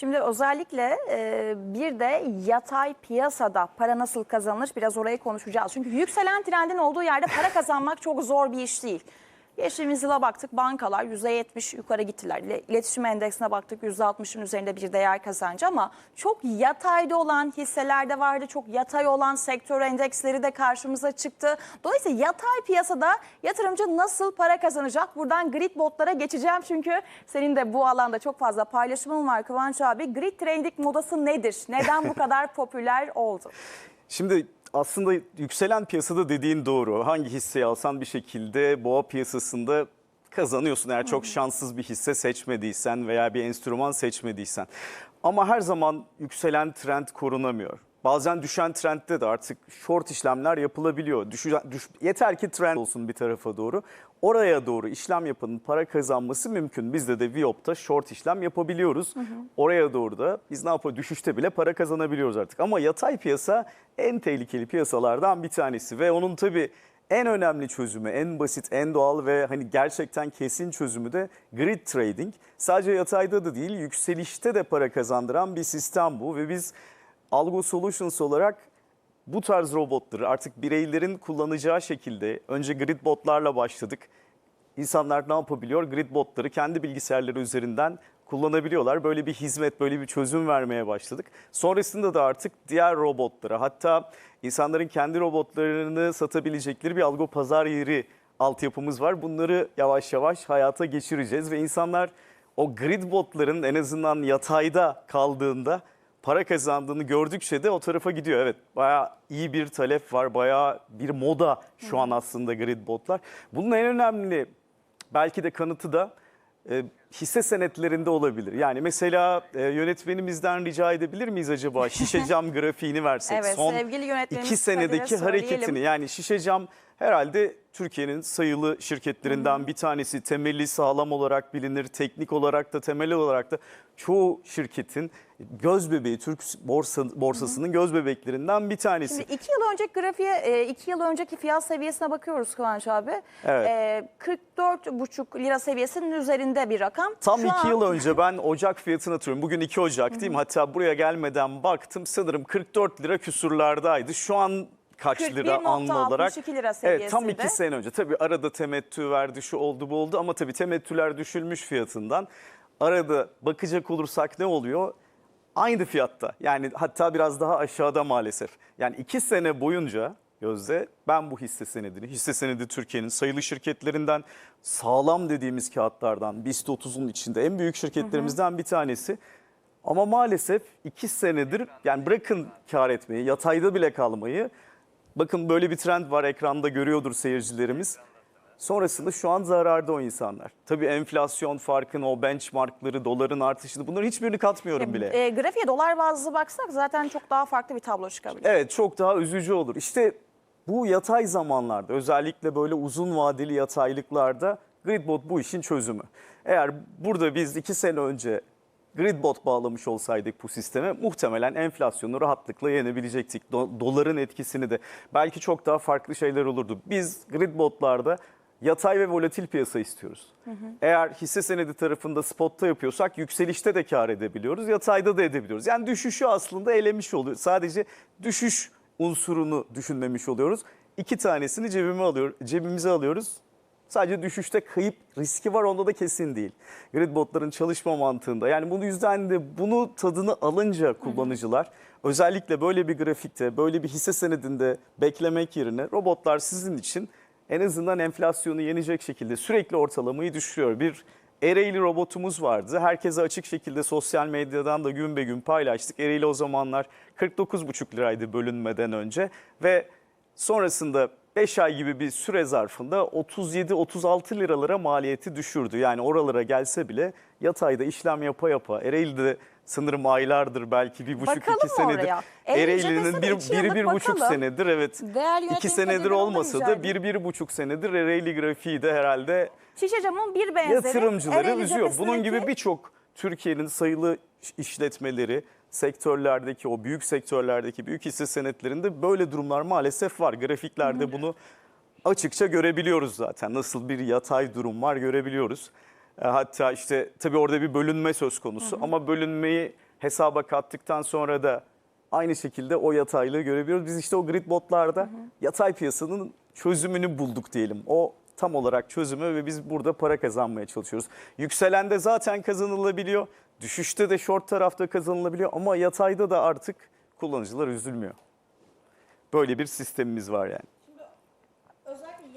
Şimdi özellikle e, bir de yatay piyasada para nasıl kazanılır biraz orayı konuşacağız. Çünkü yükselen trendin olduğu yerde para kazanmak çok zor bir iş değil. Geçtiğimiz yıla baktık bankalar %70 yukarı gittiler. İle- İletişim endeksine baktık %60'ın üzerinde bir değer kazancı ama çok yatayda olan hisseler de vardı. Çok yatay olan sektör endeksleri de karşımıza çıktı. Dolayısıyla yatay piyasada yatırımcı nasıl para kazanacak? Buradan grid botlara geçeceğim çünkü senin de bu alanda çok fazla paylaşımın var Kıvanç abi. Grid trading modası nedir? Neden bu kadar popüler oldu? Şimdi aslında yükselen piyasada dediğin doğru. Hangi hisseyi alsan bir şekilde boğa piyasasında kazanıyorsun eğer çok şanssız bir hisse seçmediysen veya bir enstrüman seçmediysen. Ama her zaman yükselen trend korunamıyor. Bazen düşen trendde de artık short işlemler yapılabiliyor. Düşü, düş, yeter ki trend olsun bir tarafa doğru. Oraya doğru işlem yapanın para kazanması mümkün. Bizde de Viop'ta short işlem yapabiliyoruz. Oraya doğru da biz ne yapıyoruz? Düşüşte bile para kazanabiliyoruz artık. Ama yatay piyasa en tehlikeli piyasalardan bir tanesi. Ve onun tabii en önemli çözümü, en basit, en doğal ve hani gerçekten kesin çözümü de grid trading. Sadece yatayda da değil, yükselişte de para kazandıran bir sistem bu ve biz Algo Solutions olarak bu tarz robotları artık bireylerin kullanacağı şekilde önce grid botlarla başladık. İnsanlar ne yapabiliyor? Grid botları kendi bilgisayarları üzerinden kullanabiliyorlar. Böyle bir hizmet, böyle bir çözüm vermeye başladık. Sonrasında da artık diğer robotlara hatta insanların kendi robotlarını satabilecekleri bir algo pazar yeri altyapımız var. Bunları yavaş yavaş hayata geçireceğiz ve insanlar o grid botların en azından yatayda kaldığında para kazandığını gördükçe de o tarafa gidiyor. Evet bayağı iyi bir talep var. Bayağı bir moda şu an aslında grid botlar. Bunun en önemli belki de kanıtı da e, hisse senetlerinde olabilir. Yani mesela e, yönetmenimizden rica edebilir miyiz acaba şişe cam grafiğini versek? Evet, sevgili yönetmenimiz iki senedeki Kadir'e hareketini söyleyelim. yani şişe cam herhalde Türkiye'nin sayılı şirketlerinden bir tanesi. Temeli sağlam olarak bilinir. Teknik olarak da temel olarak da çoğu şirketin göz bebeği Türk borsa, borsasının göz bebeklerinden bir tanesi. Şimdi iki yıl önceki grafiğe, e, iki yıl önceki fiyat seviyesine bakıyoruz Kıvanç abi. Evet. E, 44,5 lira seviyesinin üzerinde bir rakam. Tam Şu iki an- yıl önce ben Ocak fiyatını hatırlıyorum. Bugün 2 Ocak değil mi? Hatta buraya gelmeden baktım sanırım 44 lira küsurlardaydı. Şu an kaç lira anlı olarak? 41.62 lira Evet tam seviyesinde. iki sene önce. Tabii arada temettü verdi şu oldu bu oldu ama tabii temettüler düşülmüş fiyatından. Arada bakacak olursak ne oluyor? Aynı fiyatta yani hatta biraz daha aşağıda maalesef. Yani iki sene boyunca Gözde ben bu hisse senedini, hisse senedi Türkiye'nin sayılı şirketlerinden sağlam dediğimiz kağıtlardan BIST 30'un içinde en büyük şirketlerimizden bir tanesi. Ama maalesef iki senedir yani bırakın kar etmeyi, yatayda bile kalmayı. Bakın böyle bir trend var ekranda görüyordur seyircilerimiz. Sonrasında şu an zararda o insanlar. Tabii enflasyon farkını, o benchmarkları, doların artışını bunların hiçbirini katmıyorum bile. E, grafiğe dolar bazlı baksak zaten çok daha farklı bir tablo çıkabilir. Evet çok daha üzücü olur. İşte bu yatay zamanlarda özellikle böyle uzun vadeli yataylıklarda Gridbot bu işin çözümü. Eğer burada biz iki sene önce Gridbot bağlamış olsaydık bu sisteme muhtemelen enflasyonu rahatlıkla yenebilecektik. Do- doların etkisini de belki çok daha farklı şeyler olurdu. Biz Gridbot'larda yatay ve volatil piyasa istiyoruz. Eğer hisse senedi tarafında spotta yapıyorsak yükselişte de kar edebiliyoruz, yatayda da edebiliyoruz. Yani düşüşü aslında elemiş oluyor. Sadece düşüş unsurunu düşünmemiş oluyoruz. İki tanesini cebime alıyor, cebimize alıyoruz. Sadece düşüşte kayıp riski var onda da kesin değil. Gridbotların çalışma mantığında. Yani bu yüzden de bunu tadını alınca kullanıcılar özellikle böyle bir grafikte, böyle bir hisse senedinde beklemek yerine robotlar sizin için en azından enflasyonu yenecek şekilde sürekli ortalamayı düşürüyor. Bir Ereğli robotumuz vardı. Herkese açık şekilde sosyal medyadan da gün be gün paylaştık. Ereğli o zamanlar 49,5 liraydı bölünmeden önce ve sonrasında 5 ay gibi bir süre zarfında 37-36 liralara maliyeti düşürdü. Yani oralara gelse bile yatayda işlem yapa yapa Ereğli'de sanırım aylardır belki bir buçuk Bakalım iki senedir. Ereğli'nin bir, biri bir buçuk bakalım. senedir evet. Değerli İki senedir olmasa da bir, bir buçuk senedir Ereğli grafiği de herhalde Şişe camın bir benzeri. yatırımcıları Ereğli üzüyor. Bunun gibi birçok Türkiye'nin sayılı işletmeleri, sektörlerdeki o büyük sektörlerdeki büyük hisse senetlerinde böyle durumlar maalesef var. Grafiklerde bunu açıkça görebiliyoruz zaten. Nasıl bir yatay durum var görebiliyoruz. E, Hatta işte tabii orada bir bölünme söz konusu ama bölünmeyi hesaba kattıktan sonra da aynı şekilde o yataylığı görebiliyoruz. Biz işte o grid botlarda yatay piyasanın çözümünü bulduk diyelim. O tam olarak çözümü ve biz burada para kazanmaya çalışıyoruz. Yükselende zaten kazanılabiliyor. Düşüşte de short tarafta kazanılabiliyor ama yatayda da artık kullanıcılar üzülmüyor. Böyle bir sistemimiz var yani.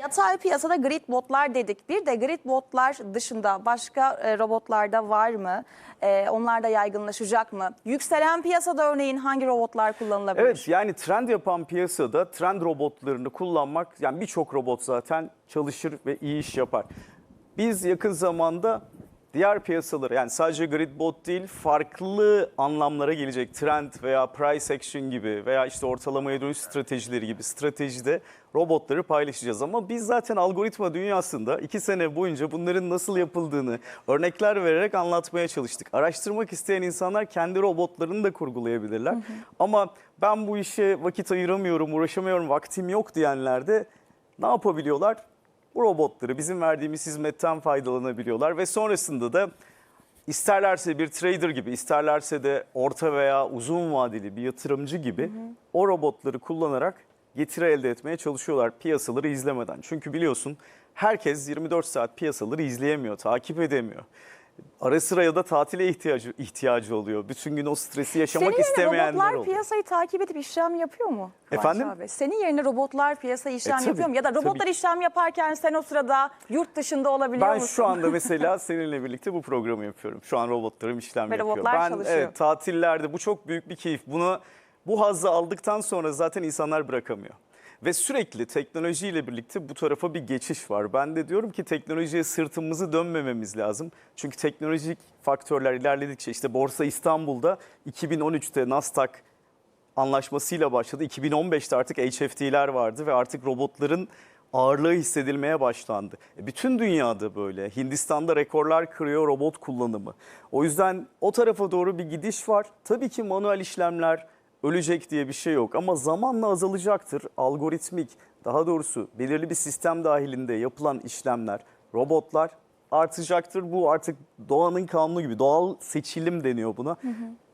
Yatay piyasada grid botlar dedik. Bir de grid botlar dışında başka e, robotlarda var mı? E, onlar da yaygınlaşacak mı? Yükselen piyasada örneğin hangi robotlar kullanılabilir? Evet yani trend yapan piyasada trend robotlarını kullanmak yani birçok robot zaten çalışır ve iyi iş yapar. Biz yakın zamanda diğer piyasaları yani sadece Gridbot değil farklı anlamlara gelecek trend veya price action gibi veya işte ortalamaya dönüş stratejileri gibi stratejide robotları paylaşacağız. Ama biz zaten algoritma dünyasında iki sene boyunca bunların nasıl yapıldığını örnekler vererek anlatmaya çalıştık. Araştırmak isteyen insanlar kendi robotlarını da kurgulayabilirler. Ama ben bu işe vakit ayıramıyorum, uğraşamıyorum, vaktim yok diyenler de ne yapabiliyorlar? Bu robotları bizim verdiğimiz hizmetten faydalanabiliyorlar ve sonrasında da isterlerse bir trader gibi, isterlerse de orta veya uzun vadeli bir yatırımcı gibi o robotları kullanarak getiri elde etmeye çalışıyorlar piyasaları izlemeden. Çünkü biliyorsun herkes 24 saat piyasaları izleyemiyor, takip edemiyor. Ara sıra ya da tatile ihtiyacı ihtiyacı oluyor. Bütün gün o stresi yaşamak Senin istemeyenler robotlar oluyor. piyasayı takip edip işlem yapıyor mu? Kıvanç Efendim? Abi? Senin yerine robotlar piyasayı işlem tabii, yapıyor mu? Ya da robotlar tabii. işlem yaparken sen o sırada yurt dışında olabiliyor Ben musun? şu anda mesela seninle birlikte bu programı yapıyorum. Şu an robotlarım işlem Ve yapıyor. robotlar ben çalışıyor. evet tatillerde bu çok büyük bir keyif. Bunu bu hazzı aldıktan sonra zaten insanlar bırakamıyor. Ve sürekli teknolojiyle birlikte bu tarafa bir geçiş var. Ben de diyorum ki teknolojiye sırtımızı dönmememiz lazım. Çünkü teknolojik faktörler ilerledikçe işte Borsa İstanbul'da 2013'te Nasdaq anlaşmasıyla başladı. 2015'te artık HFT'ler vardı ve artık robotların ağırlığı hissedilmeye başlandı. E, Bütün dünyada böyle. Hindistan'da rekorlar kırıyor robot kullanımı. O yüzden o tarafa doğru bir gidiş var. Tabii ki manuel işlemler ölecek diye bir şey yok ama zamanla azalacaktır. Algoritmik, daha doğrusu belirli bir sistem dahilinde yapılan işlemler, robotlar artacaktır. Bu artık doğanın kanunu gibi. Doğal seçilim deniyor buna.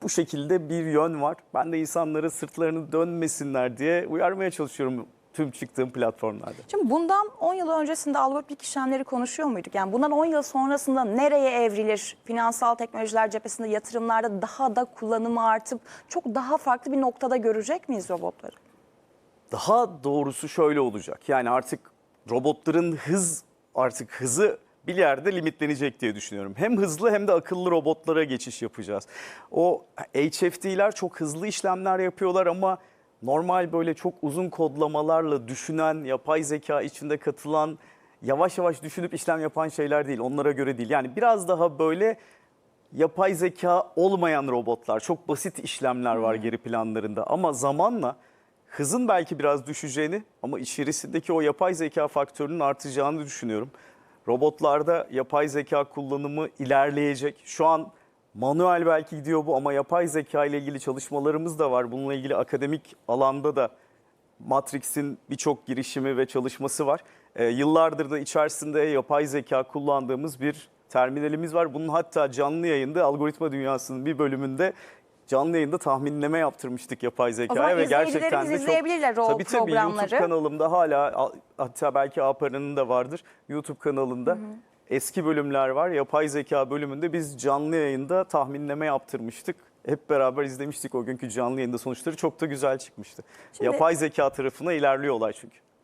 Bu şekilde bir yön var. Ben de insanları sırtlarını dönmesinler diye uyarmaya çalışıyorum tüm çıktığım platformlarda. Şimdi bundan 10 yıl öncesinde algoritmik işlemleri konuşuyor muyduk? Yani bundan 10 yıl sonrasında nereye evrilir? Finansal teknolojiler cephesinde yatırımlarda daha da kullanımı artıp çok daha farklı bir noktada görecek miyiz robotları? Daha doğrusu şöyle olacak. Yani artık robotların hız artık hızı bir yerde limitlenecek diye düşünüyorum. Hem hızlı hem de akıllı robotlara geçiş yapacağız. O HFT'ler çok hızlı işlemler yapıyorlar ama normal böyle çok uzun kodlamalarla düşünen, yapay zeka içinde katılan, yavaş yavaş düşünüp işlem yapan şeyler değil. Onlara göre değil. Yani biraz daha böyle yapay zeka olmayan robotlar, çok basit işlemler var geri planlarında ama zamanla hızın belki biraz düşeceğini ama içerisindeki o yapay zeka faktörünün artacağını düşünüyorum. Robotlarda yapay zeka kullanımı ilerleyecek. Şu an manuel belki gidiyor bu ama yapay zeka ile ilgili çalışmalarımız da var. Bununla ilgili akademik alanda da Matrix'in birçok girişimi ve çalışması var. Ee, yıllardır da içerisinde yapay zeka kullandığımız bir terminalimiz var. Bunun hatta canlı yayında algoritma dünyasının bir bölümünde canlı yayında tahminleme yaptırmıştık yapay zekaya ve gerçekten de çok izleyebilirler o tabii tabii. YouTube kanalımda hala hatta belki Apara'nın da vardır YouTube kanalında. Eski bölümler var. Yapay zeka bölümünde biz canlı yayında tahminleme yaptırmıştık. Hep beraber izlemiştik o günkü canlı yayında sonuçları çok da güzel çıkmıştı. Şimdi- Yapay zeka tarafına ilerliyor olay çünkü.